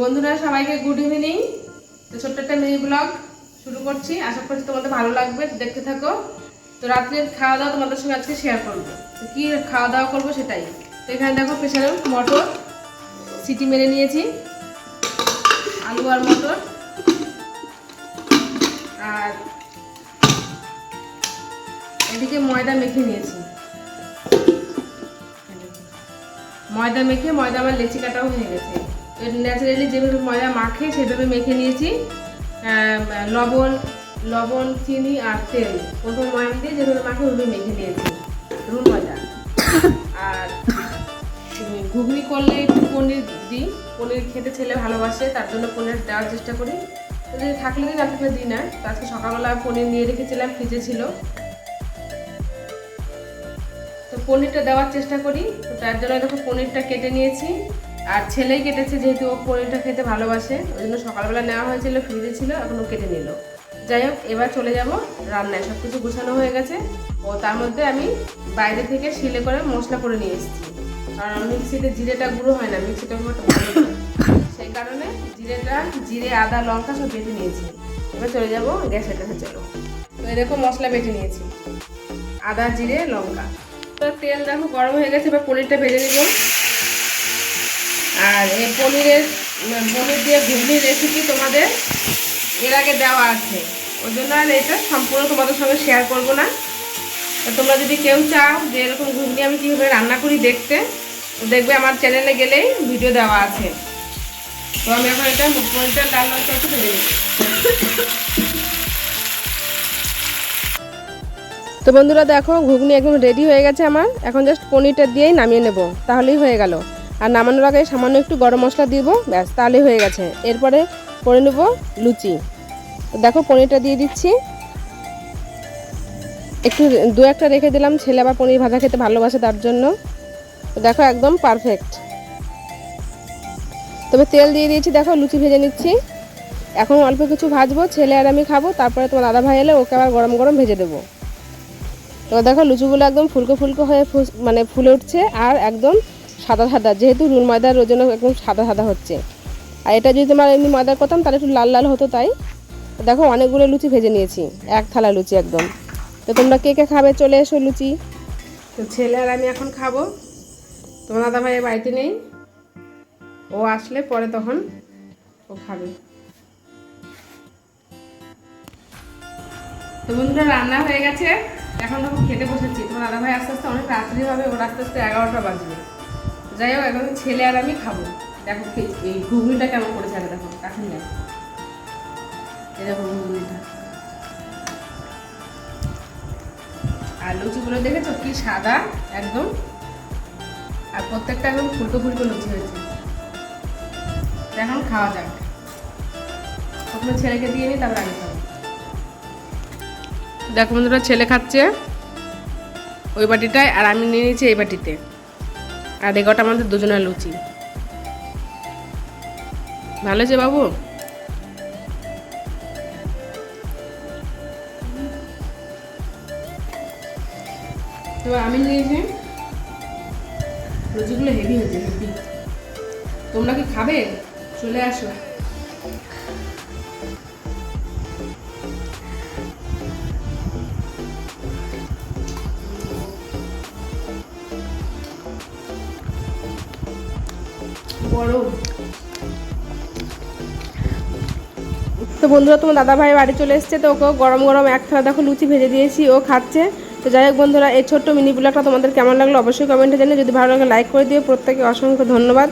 বন্ধুরা, সবাইকে good evening তো ছোট্ট একটা মিনি ব্লগ শুরু করছি। আশা করছি তোমাদের ভালো লাগবে দেখতে থাকো। তো রাত্রের খাওয়া দাওয়া তোমাদের সঙ্গে আজকে শেয়ার করব। তো কী খাওয়া দাওয়া করব সেটাই। তো এখানে দেখো প্রেশারে মটর সিটি মেরে নিয়েছি। আলু আর মটর। আর এদিকে ময়দা মেখে নিয়েছি। ময়দা মেখে ময়দা আমার লেচি কাটাও হয়ে গেছে। ন্যাচারালি যেভাবে ময়দা মাখে, সেভাবে মেখে নিয়েছি। লবণ লবণ, চিনি আর তেল। প্রথম ময়দা দিয়ে যেভাবে মাখে ওইভাবে মেখে নিয়েছি। রুল ময়দা। আর ঘুগনি করলে একটু পনির দিই। পনির খেতে ছেলে ভালোবাসে, তার জন্য পনির দেওয়ার চেষ্টা করি। যদি থাকলে দিই না দিই না। আজকে সকালবেলা পনির নিয়ে রেখেছিলাম, ফ্রিজে ছিল। তো পনিরটা দেওয়ার চেষ্টা করি। তো তার জন্য দেখো পনিরটা কেটে নিয়েছি। আর ছেলেই কেটেছে যেহেতু ও পনিরটা খেতে ভালোবাসে, ওই জন্য সকালবেলা নেওয়া হয়েছিল, ফ্রিজে ছিল, এখন ও কেটে নিল। যাই হোক, এবার চলে যাব রান্নায়। সব কিছু গুছানো হয়ে গেছে। ও তার মধ্যে আমি বাইরে থেকে শিলে করে মশলা করে নিয়ে এসেছি। কারণ মিক্সিতে জিরেটা গুঁড়ো হয় না মিক্সিটা না। সেই কারণে জিরেটা, জিরে, আদা, লঙ্কা সব বেটে নিয়েছি। এবার চলে যাব গ্যাসের কাছে, চলো। তো এরকম মশলা বেটে নিয়েছি। আদা, জিরে, লঙ্কা। তো তেল দেখো গরম হয়ে গেছে, এবার পনিরটা ভেজে নিব আর এই পনিরের, পনির দিয়ে ঘুগনির রেসিপি তোমাদের এর আগে দেওয়া আছে। ওই জন্য আর এটা সম্পূর্ণ তোমাদের সঙ্গে শেয়ার করব না। তোমরা যদি কেউ চাও যে এরকম ঘুগনি আমি কীভাবে রান্না করি দেখতে দেখবে আমার চ্যানেলে গেলেই ভিডিও দেওয়া আছে। তো আমি এখন এটা পনিরটা লাল করে ভেজে তো বন্ধুরা দেখো, ঘুগনি একদম রেডি হয়ে গেছে আমার। এখন জাস্ট পনিরটা দিয়েই নামিয়ে নেব। তাহলেই হয়ে গেল। আর নামানোর আগে সামান্য একটু গরম মশলা দিব, ব্যাস তাহলে হয়ে গেছে। এরপরে করে নেব লুচি। দেখো, পনিরটা দিয়ে দিচ্ছি। একটু দু একটা রেখে দিলাম, ছেলে আবার পনির ভাজা খেতে ভালোবাসে তার জন্য। দেখো, একদম পারফেক্ট তবে তেল দিয়ে দিয়েছি, দেখো, লুচি ভেজে নিচ্ছি। এখন অল্প কিছু ভাজবো, ছেলে আর আমি খাব, তারপরে তোমার দাদা ভাই এলে ওকে আবার গরম গরম ভেজে দেবো। তো দেখো, লুচিগুলো একদম ফুলকো ফুলকো হয়ে মানে ফুলে উঠছে, আর একদম সাদা সাদা, যেহেতু রুল ময়দার ওই জন্য একদম সাদা সাদা হচ্ছে। আর এটা যদি তোমার এমনি ময়দার করতাম, তাহলে একটু লাল লাল হতো তাই। দেখো, অনেকগুলো লুচি ভেজে নিয়েছি, এক থালা লুচি একদম। তো তোমরা কে কে খাবে? চলে এসো লুচি। তো ছেলে আর আমি এখন খাব। তোমার দাদা ভাই বাড়িতে নেই। ও আসলে পরে তখন ও খাবে। তো বন্ধুরা, রান্না হয়ে গেছে। এখন তখন খেতে বসেছি। তোমার দাদা ভাই আস্তে আস্তে অনেক রাত্রি হবে ওর আস্তে আস্তে এগারোটা বাজবে। যাই হোক, এখন ছেলে আর আমি খাব। দেখো এই ঘুগনিটা কেমন করেছে আগে দেখো। এই দেখো ঘুগনিটা। আর লুচিগুলো দেখেছ? কি সাদা, একদম। আর প্রত্যেকটা একদম ফুলকো ফুলকো লুচি হয়েছে। এখন খাওয়া যাক। প্রথমে ছেলেকে দিয়ে নিই তারপর আগে খাব। দেখো বন্ধুরা, ছেলে খাচ্ছে ওই বাটিটায়, আর আমি নিয়ে নিয়েছি এই বাটিতে। আর এগারোটা আমাদের দুজনের লুচি। ভালো আছে বাবু? তো আমি নিয়েছি লুচিগুলো হেভি হয়েছে তোমরা কি খাবে? চলে আসো। তো বন্ধুরা, তোমার দাদাভাই বাড়ি চলে এসছে, তো ওকে গরম গরম এক থালা দেখো লুচি ভেজে দিয়েছি, ও খাচ্ছে। তো যাই হোক বন্ধুরা, এই ছোট্ট মিনি ব্লগটা তোমাদের কেমন লাগল অবশ্যই কমেন্টে জানিয়ে যদি ভালো লাগে লাইক করে দিও। প্রত্যেকে অসংখ্য ধন্যবাদ।